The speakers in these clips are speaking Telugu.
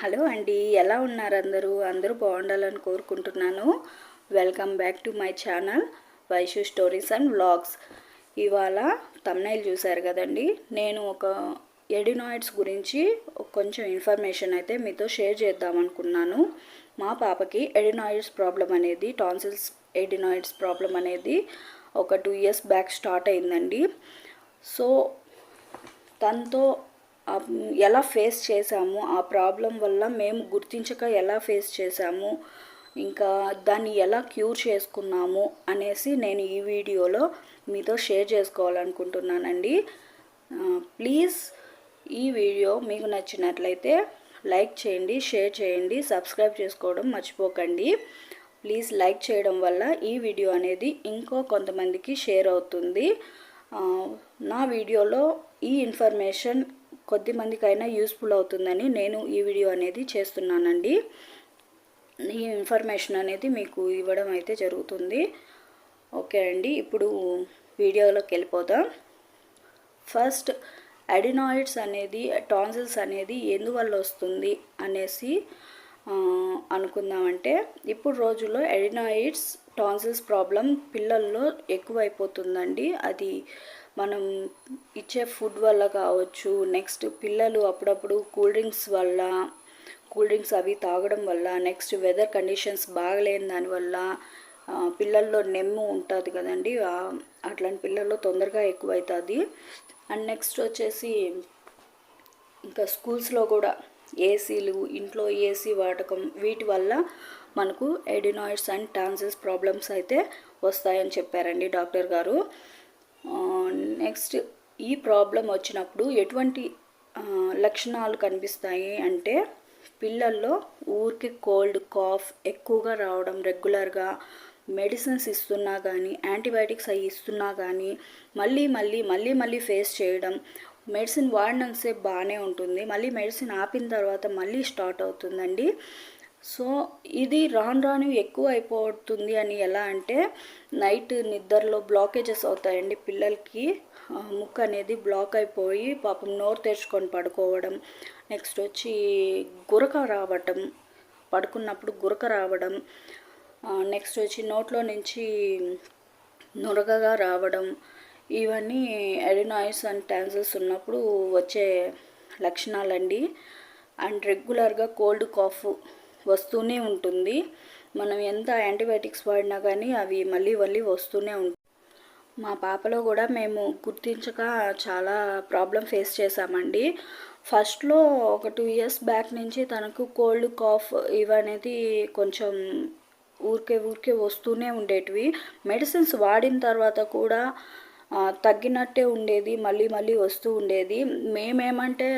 హలో అండి ఎలా ఉన్నారు అందరూ? అందరూ బాగుండాలని కోరుకుంటున్నాను. Welcome back to my channel Vaishu stories and vlogs ఇవాళ తమ్నైల్ చూశారు కదండి నేను ఒక ఎడినాయిడ్స్ గురించి కొంచెం ఇన్ఫర్మేషన్ అయితే మీతో షేర్ చేద్దాం అనుకున్నాను. మా పాపకి ఎడినాయిడ్స్ ప్రాబ్లం అనేది టాన్సిల్స్ ఎడినాయిడ్స్ ప్రాబ్లం అనేది ఒక టూ ఇయర్స్ బ్యాక్ స్టార్ట్ అయిందండి. సో తనతో ఎలా ఫేస్ చేసాము ఆ ప్రాబ్లం వల్ల మేము గుర్తించక ఎలా ఫేస్ చేసాము ఇంకా దాన్ని ఎలా క్యూర్ చేసుకున్నాము అనేసి నేను ఈ వీడియోలో మీతో షేర్ చేసుకోవాలనుకుంటున్నానండి. ప్లీజ్ ఈ వీడియో మీకు నచ్చినట్లయితే లైక్ చేయండి షేర్ చేయండి సబ్స్క్రైబ్ చేసుకోవడం మర్చిపోకండి. ప్లీజ్ లైక్ చేయడం వల్ల ఈ వీడియో అనేది ఇంకో కొంతమందికి షేర్ అవుతుంది. నా వీడియోలో ఈ ఇన్ఫర్మేషన్ కొద్ది మందికైనా యూస్ఫుల్ అవుతుందని నేను ఈ వీడియో అనేది చేస్తున్నానండి. ఈ ఇన్ఫర్మేషన్ అనేది మీకు ఇవ్వడం అయితే జరుగుతుంది. ఓకే అండి ఇప్పుడు వీడియోలోకి వెళ్ళిపోదాం. ఫస్ట్ అడినాయిడ్స్ అనేది టాన్సిల్స్ అనేది ఎందువల్ల వస్తుంది అనేసి అనుకుందామంటే ఇప్పుడు రోజుల్లో అడినాయిడ్స్ టాన్సిల్స్ ప్రాబ్లం పిల్లల్లో ఎక్కువైపోతుందండి. అది మనం ఇచ్చే ఫుడ్ వల్ల కావచ్చు నెక్స్ట్ పిల్లలు అప్పుడప్పుడు కూల్ డ్రింక్స్ వల్ల కూల్ డ్రింక్స్ అవి తాగడం వల్ల నెక్స్ట్ వెదర్ కండిషన్స్ బాగలేని దానివల్ల పిల్లల్లో నెమ్ము ఉంటుంది కదండి. అట్లాంటి పిల్లల్లో తొందరగా ఎక్కువవుతుంది అండ్ నెక్స్ట్ వచ్చేసి ఇంకా స్కూల్స్లో కూడా ఏసీలు ఇంట్లో ఏసీ వాడకం వీటి వల్ల మనకు ఎడినాయిడ్స్ అండ్ టాన్సిల్స్ ప్రాబ్లమ్స్ అయితే వస్తాయని చెప్పారండి డాక్టర్ గారు. నెక్స్ట్ ఈ ప్రాబ్లం వచ్చినప్పుడు ఎటువంటి లక్షణాలు కనిపిస్తాయి అంటే పిల్లల్లో ఊరికి కోల్డ్ కాఫ్ ఎక్కువగా రావడం రెగ్యులర్గా మెడిసిన్స్ ఇస్తున్నా కానీ యాంటీబయాటిక్స్ అవి ఇస్తున్నా కానీ మళ్ళీ మళ్ళీ మళ్ళీ మళ్ళీ ఫేస్ చేయడం మెడిసిన్ వాడినంతసేపు బాగానే ఉంటుంది. మళ్ళీ మెడిసిన్ ఆపిన తర్వాత మళ్ళీ స్టార్ట్ అవుతుందండి. సో ఇది రాను రాను ఎక్కువ అయిపోతుంది అని ఎలా అంటే నైట్ నిద్రలో బ్లాకేజెస్ అవుతాయండి పిల్లలకి. ముక్కు అనేది బ్లాక్ అయిపోయి పాపం నోరు తెరుచుకొని పడుకోవడం నెక్స్ట్ వచ్చి గురక రావటం పడుకున్నప్పుడు గురక రావడం నెక్స్ట్ వచ్చి నోట్లో నుంచి నురగగా రావడం ఇవన్నీ ఎడినాయిస్ అండ్ ట్యాన్సల్స్ ఉన్నప్పుడు వచ్చే లక్షణాలండి. అండ్ రెగ్యులర్గా కోల్డ్ కాఫ్ వస్తూనే ఉంటుంది. మనం ఎంత యాంటీబయాటిక్స్ వాడినా కానీ అవి మళ్ళీ మళ్ళీ వస్తూనే ఉంటాయి మా పాపలో కూడా మేము గుర్తించక చాలా ప్రాబ్లం ఫేస్ చేసామండి ఫస్ట్లో ఒక టూ ఇయర్స్ బ్యాక్ నుంచి తనకు కోల్డ్ కాఫ్ ఇవనేది కొంచెం ఊరికే ఊరికే వస్తూనే ఉండేటివి. మెడిసిన్స్ వాడిన తర్వాత కూడా తగ్గినట్టే ఉండేది మళ్ళీ మళ్ళీ వస్తూ ఉండేది. మేమేమంటే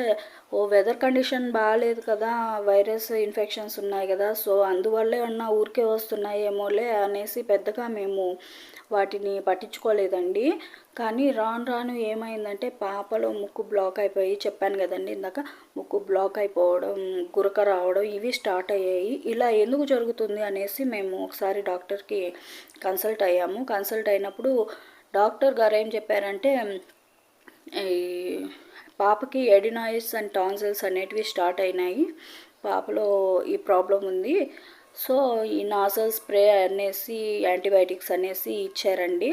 ఓ వెదర్ కండిషన్ బాగాలేదు కదా వైరస్ ఇన్ఫెక్షన్స్ ఉన్నాయి కదా సో అందువల్లే అన్న ఊరికే వస్తున్నాయేమోలే అనేసి పెద్దగా మేము వాటిని పట్టించుకోలేదండి. కానీ రాను రాను ఏమైందంటే పాపలో ముక్కు బ్లాక్ అయిపోయి చెప్పాను కదండి ఇందాక ముక్కు బ్లాక్ అయిపోవడం గురక రావడం ఇవి స్టార్ట్ అయ్యాయి. ఇలా ఎందుకు జరుగుతుంది అనేసి మేము ఒకసారి డాక్టర్కి కన్సల్ట్ అయ్యాము. కన్సల్ట్ అయినప్పుడు డాక్టర్ గారు ఏం చెప్పారంటే ఈ పాపకి ఎడినాయిస్ అండ్ టాన్సిల్స్ అనేటివి స్టార్ట్ అయినాయి. పాపలో ఈ ప్రాబ్లం ఉంది. సో ఈ నాసల్ స్ప్రే అనేసి యాంటీబయాటిక్స్ అనేసి ఇచ్చారండి.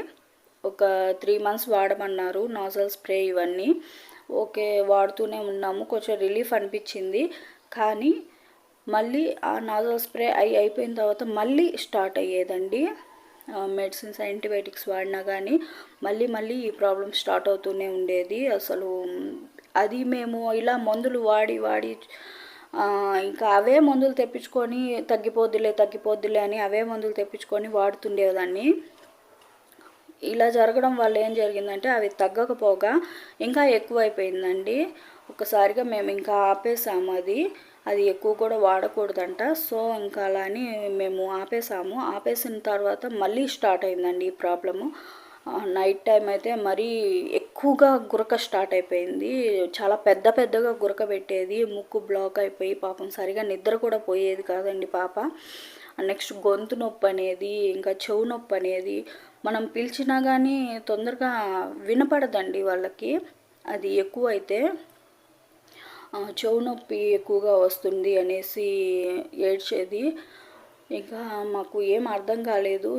ఒక త్రీ మంత్స్ వాడమన్నారు నాజల్ స్ప్రే ఇవన్నీ. ఓకే వాడుతూనే ఉన్నాము. కొంచెం రిలీఫ్ అనిపించింది. కానీ మళ్ళీ ఆ నాజల్ స్ప్రే అయి అయిపోయిన తర్వాత మళ్ళీ స్టార్ట్ అయ్యేదండి. మెడిసిన్స్ యాంటీబయాటిక్స్ వాడినా కానీ మళ్ళీ మళ్ళీ ఈ ప్రాబ్లం స్టార్ట్ అవుతూనే ఉండేది. అసలు అది మేము ఇలా మందులు వాడి వాడి ఇంకా అవే మందులు తెప్పించుకొని తగ్గిపోద్దులే తగ్గిపోద్దులే అని అవే మందులు తెప్పించుకొని వాడుతుండేదాన్ని ఇలా జరగడం వల్ల ఏం జరిగిందంటే అవి తగ్గకపోగా ఇంకా ఎక్కువైపోయిందండి. ఒకసారిగా మేము ఇంకా ఆపేసాము అది. అది ఎక్కువ కూడా వాడకూడదంట. సో ఇంకా అలా అని మేము ఆపేసాము. ఆపేసిన తర్వాత మళ్ళీ స్టార్ట్ అయిందండి ఈ ప్రాబ్లము. నైట్ టైం అయితే మరీ ఎక్కువగా గురక స్టార్ట్ అయిపోయింది. చాలా పెద్ద పెద్దగా గురక పెట్టేది. ముక్కు బ్లాక్ అయిపోయి పాపం సరిగా నిద్ర కూడా పోయేది కాదండి పాప. నెక్స్ట్ గొంతు నొప్పి అనేది ఇంకా చెవు నొప్పి అనేది మనం పిలిచినా కానీ తొందరగా వినపడదండి వాళ్ళకి. అది ఎక్కువ అయితే చెవు నొప్పి ఎక్కువగా వస్తుంది అనేసి ఏడ్చేది. ఇంకా మాకు ఏం అర్థం కాలేదు.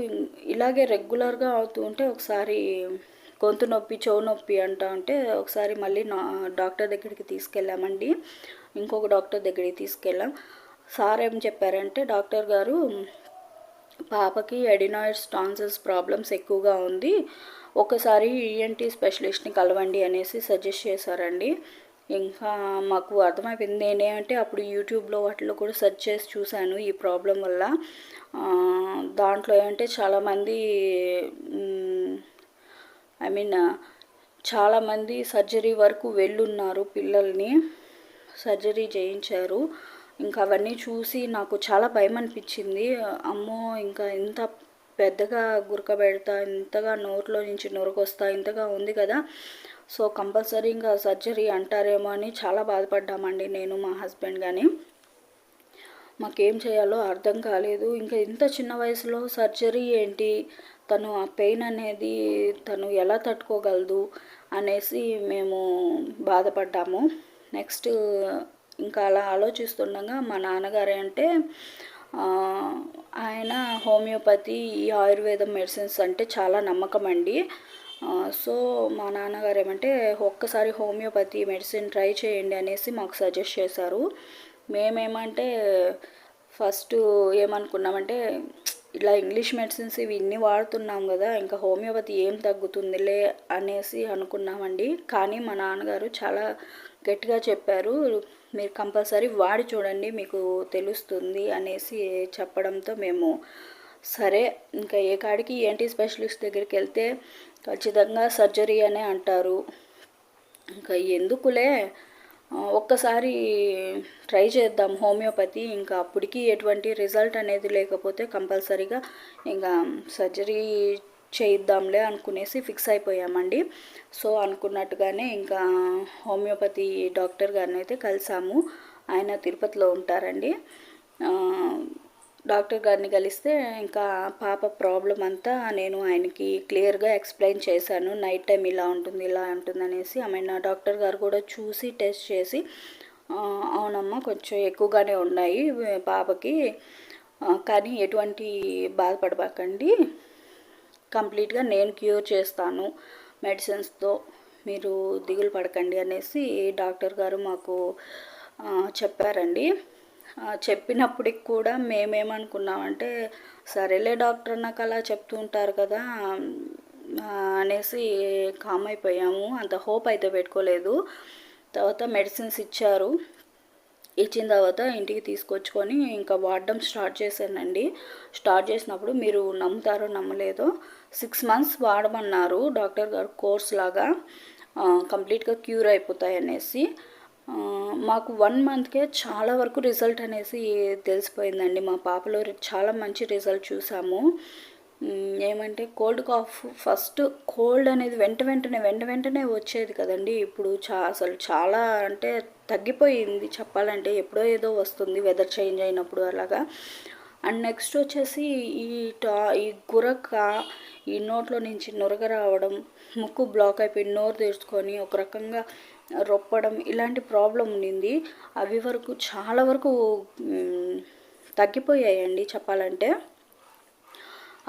ఇలాగే రెగ్యులర్గా అవుతూ ఉంటే ఒకసారి గొంతు నొప్పి చెవు నొప్పి అంటా ఉంటే ఒకసారి మళ్ళీ నా డాక్టర్ దగ్గరికి తీసుకెళ్ళామండి. ఇంకొక డాక్టర్ దగ్గరికి తీసుకెళ్ళాం. సార్ ఏం చెప్పారంటే డాక్టర్ గారు పాపకి ఎడినాయిడ్స్ టాన్సిల్స్ ప్రాబ్లమ్స్ ఎక్కువగా ఉంది. ఒకసారి ఈఎన్టీ స్పెషలిస్ట్ని కలవండి అనేసి సజెస్ట్ చేశారండి. ఇంకా మాకు అర్థమైపోయింది. నేనేమంటే అప్పుడు యూట్యూబ్లో వాటిలో కూడా సెర్చ్ చేసి చూశాను ఈ ప్రాబ్లం వల్ల. దాంట్లో ఏమంటే చాలామంది ఐ మీన్ చాలామంది సర్జరీ వరకు వెళ్ళున్నారు పిల్లల్ని. సర్జరీ చేయించారు. ఇంకా అవన్నీ చూసి నాకు చాలా భయం అనిపించింది. అమ్మో ఇంకా ఇంత పెద్దగా గురక పెడతా ఇంతగా నోట్లో నుంచి నొరకొస్తా ఇంతగా ఉంది కదా. సో కంపల్సరీ ఇంకా సర్జరీ అంటారేమో అని చాలా బాధపడ్డామండి నేను మా హస్బెండ్ కానీ మాకేం చేయాలో అర్థం కాలేదు. ఇంకా ఇంత చిన్న వయసులో సర్జరీ ఏంటి? తను ఆ పెయిన్ అనేది తను ఎలా తట్టుకోగలదు? అనేసి మేము బాధపడ్డాము. నెక్స్ట్ ఇంకా అలా ఆలోచిస్తుండగా మా నాన్నగారు అంటే ఆయన హోమియోపతి ఈ ఆయుర్వేదం మెడిసిన్స్ అంటే చాలా నమ్మకం అండి. సో మా నాన్నగారు ఏమంటే ఒక్కసారి హోమియోపతి మెడిసిన్ ట్రై చేయండి అనేసి మాకు సజెస్ట్ చేశారు. మేమేమంటే ఫస్ట్ ఏమనుకున్నామంటే ఇలా ఇంగ్లీష్ మెడిసిన్స్ ఇవి ఇన్ని వాడుతున్నాం కదా ఇంకా హోమియోపతి ఏం తగ్గుతుందిలే అనేసి అనుకున్నామండి. కానీ మా నాన్నగారు చాలా గట్టిగా చెప్పారు మీరు కంపల్సరీ వాడి చూడండి మీకు తెలుస్తుంది అనేసి చెప్పడంతో మేము సరే ఇంకా ఏ కాడికి ఏంటి స్పెషలిస్ట్ దగ్గరికి వెళ్తే ఖచ్చితంగా సర్జరీ అనే అంటారు. ఇంకా ఎందుకులే? ఒక్కసారి ట్రై చేద్దాం హోమియోపతి. ఇంకా అప్పటికి ఎటువంటి రిజల్ట్ అనేది లేకపోతే కంపల్సరీగా ఇంకా సర్జరీ చేయిద్దాంలే అనుకునేసి ఫిక్స్ అయిపోయామండి. సో అనుకున్నట్టుగానే ఇంకా హోమియోపతి డాక్టర్ గారిని అయితే కలిసాము. ఆయన తిరుపతిలో ఉంటారండి. డాక్టర్ గారిని కలిస్తే ఇంకా పాప ప్రాబ్లం అంతా నేను ఆయనకి క్లియర్గా ఎక్స్ప్లెయిన్ చేశాను. నైట్ టైం ఇలా ఉంటుంది ఇలా ఉంటుంది అనేసి ఆమె నా డాక్టర్ గారు కూడా చూసి టెస్ట్ చేసి అవునమ్మా కొంచెం ఎక్కువగానే ఉన్నాయి పాపకి. కానీ ఎటువంటి బాధపడబాకండి. కంప్లీట్గా నేను క్యూర్ చేస్తాను. మెడిసిన్స్తో మీరు దిగులు పడకండి అనేసి డాక్టర్ గారు మాకు చెప్పారండి. చెప్పినప్పటికి కూడా మేమేమనుకున్నామంటే సరేలే డాక్టర్ నాకు అలా చెప్తూ ఉంటారు కదా అనేసి కామ్ అయిపోయాము. అంత హోప్ అయితే పెట్టుకోలేదు. తర్వాత మెడిసిన్స్ ఇచ్చారు. ఇచ్చిన తర్వాత ఇంటికి తీసుకొచ్చుకొని ఇంకా వాడడం స్టార్ట్ చేశానండి. స్టార్ట్ చేసినప్పుడు మీరు నమ్ముతారో నమ్మలేదో సిక్స్ మంత్స్ వాడమన్నారు డాక్టర్ గారు కోర్స్ లాగా కంప్లీట్గా క్యూర్ అయిపోతాయి అనేసి. మాకు వన్ మంత్కే చాలా వరకు రిజల్ట్ అనేసి తెలిసిపోయిందండి. మా పాపలో చాలా మంచి రిజల్ట్ చూసాము. ఏమంటే కోల్డ్ కాఫ్ ఫస్ట్ కోల్డ్ అనేది వెంట వెంటనే వెంట వెంటనే వచ్చేది కదండి. ఇప్పుడు చా అసలు చాలా అంటే తగ్గిపోయింది చెప్పాలంటే. ఎప్పుడో ఏదో వస్తుంది వెదర్ చేంజ్ అయినప్పుడు అలాగా. అండ్ నెక్స్ట్ వచ్చేసి ఈ టా ఈ గురక ఈ నోట్లో నుంచి నురగ రావడం ముక్కు బ్లాక్ అయిపోయి నోరు తెరుచుకొని ఒక రకంగా రొప్పడం ఇలాంటి ప్రాబ్లం ఉండింది. అవి వరకు చాలా వరకు తగ్గిపోయాయండి చెప్పాలంటే.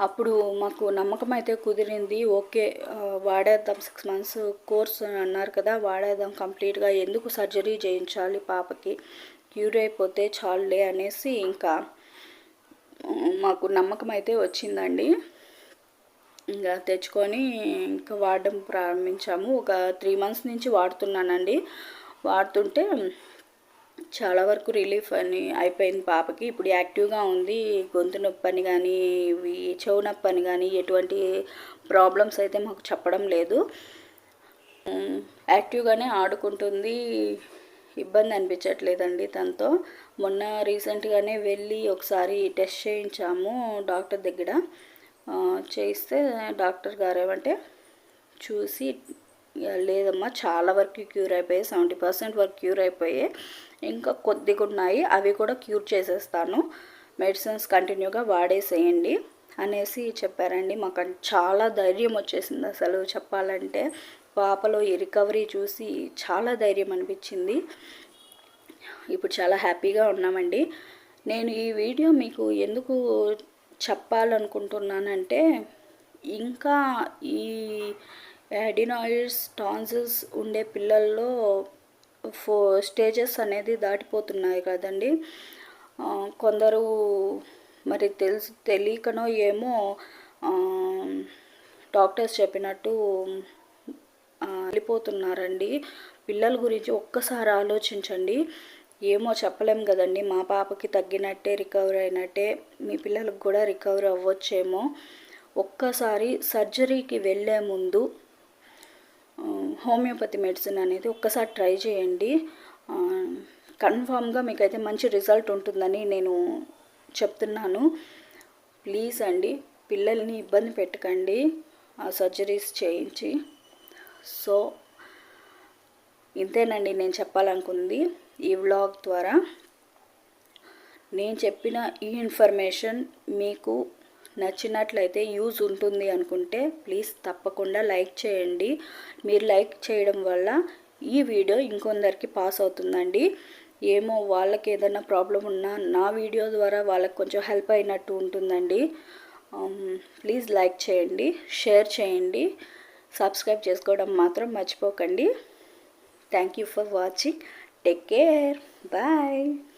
అప్పుడు మాకు నమ్మకం అయితే కుదిరింది. ఓకే వాడేద్దాం సిక్స్ మంత్స్ కోర్స్ అన్నారు కదా వాడేద్దాం కంప్లీట్గా. ఎందుకు సర్జరీ చేయించాలి పాపకి? క్యూర్ అయిపోతే చాలులే అనేసి ఇంకా మాకు నమ్మకం అయితే వచ్చిందండి. ఇంకా తెచ్చుకొని ఇంకా వాడడం ప్రారంభించాము. ఒక త్రీ మంత్స్ నుంచి వాడుతున్నానండి. వాడుతుంటే చాలా వరకు రిలీఫ్ అని అయిపోయింది పాపకి. ఇప్పుడు యాక్టివ్గా ఉంది. గొంతు నొప్పి అని కానీ ఇవి చెవు నొప్పి అని కానీ ఎటువంటి ప్రాబ్లమ్స్ అయితే మాకు చెప్పడం లేదు. యాక్టివ్గానే ఆడుకుంటుంది. ఇబ్బంది అనిపించట్లేదండి తనతో. మొన్న రీసెంట్గానే వెళ్ళి ఒకసారి టెస్ట్ చేయించాము డాక్టర్ దగ్గర. చేయిస్తే డాక్టర్ గారు ఏమంటే చూసి లేదమ్మా చాలా వరకు క్యూర్ అయిపోయాయి సెవెంటీ పర్సెంట్ వరకు క్యూర్ అయిపోయాయి ఇంకా కొద్దిగా ఉన్నాయి అవి కూడా క్యూర్ చేసేస్తాను మెడిసిన్స్ కంటిన్యూగా వాడేసేయండి అనేసి చెప్పారండి. మాకు చాలా ధైర్యం వచ్చేసింది అసలు చెప్పాలంటే. పాపలో ఈ రికవరీ చూసి చాలా ధైర్యం అనిపించింది. ఇప్పుడు చాలా హ్యాపీగా ఉన్నామండి. నేను ఈ వీడియో మీకు ఎందుకు చెప్పాలనుకుంటున్నానంటే ఇంకా ఈ యాడినాయిడ్స్ టాన్సిల్స్ ఉండే పిల్లల్లో ఫో స్టేజెస్ అనేది దాటిపోతున్నాయి కదండి. కొందరు మరి తెలుసు తెలియకనో ఏమో డాక్టర్స్ చెప్పినట్టు వెళ్ళిపోతున్నారండి. పిల్లల గురించి ఒక్కసారి ఆలోచించండి. ఏమో చెప్పలేం కదండి. మా పాపకి తగ్గినట్టే రికవర్ అయినట్టే మీ పిల్లలకు కూడా రికవర్ అవ్వచ్చేమో. ఒక్కసారి సర్జరీకి వెళ్ళే ముందు హోమియోపతి మెడిసిన్ అనేది ఒక్కసారి ట్రై చేయండి. కన్ఫామ్గా మీకైతే మంచి రిజల్ట్ ఉంటుందని నేను చెప్తున్నాను. ప్లీజ్ అండి పిల్లల్ని ఇబ్బంది పెట్టకండి ఆ సర్జరీస్ చేయించి. సో ఇంతేనండి నేను చెప్పాలనుకుంది. ఈ వ్లాగ్ ద్వారా నేను చెప్పిన ఈ ఇన్ఫర్మేషన్ మీకు నచ్చినట్లయితే యూజ్ ఉంటుంది అనుకుంటే ప్లీజ్ తప్పకుండా లైక్ చేయండి. మీరు లైక్ చేయడం వల్ల ఈ వీడియో ఇంకొందరికి పాస్ అవుతుందండి. ఏమో వాళ్ళకి ఏదైనా ప్రాబ్లం ఉన్నా నా వీడియో ద్వారా వాళ్ళకి కొంచెం హెల్ప్ అయినట్టు ఉంటుందండి. Um, ప్లీజ్ లైక్ చేయండి షేర్ చేయండి సబ్స్క్రైబ్ చేసుకోవడం మాత్రం మర్చిపోకండి. Thank you for watching Take care. Bye.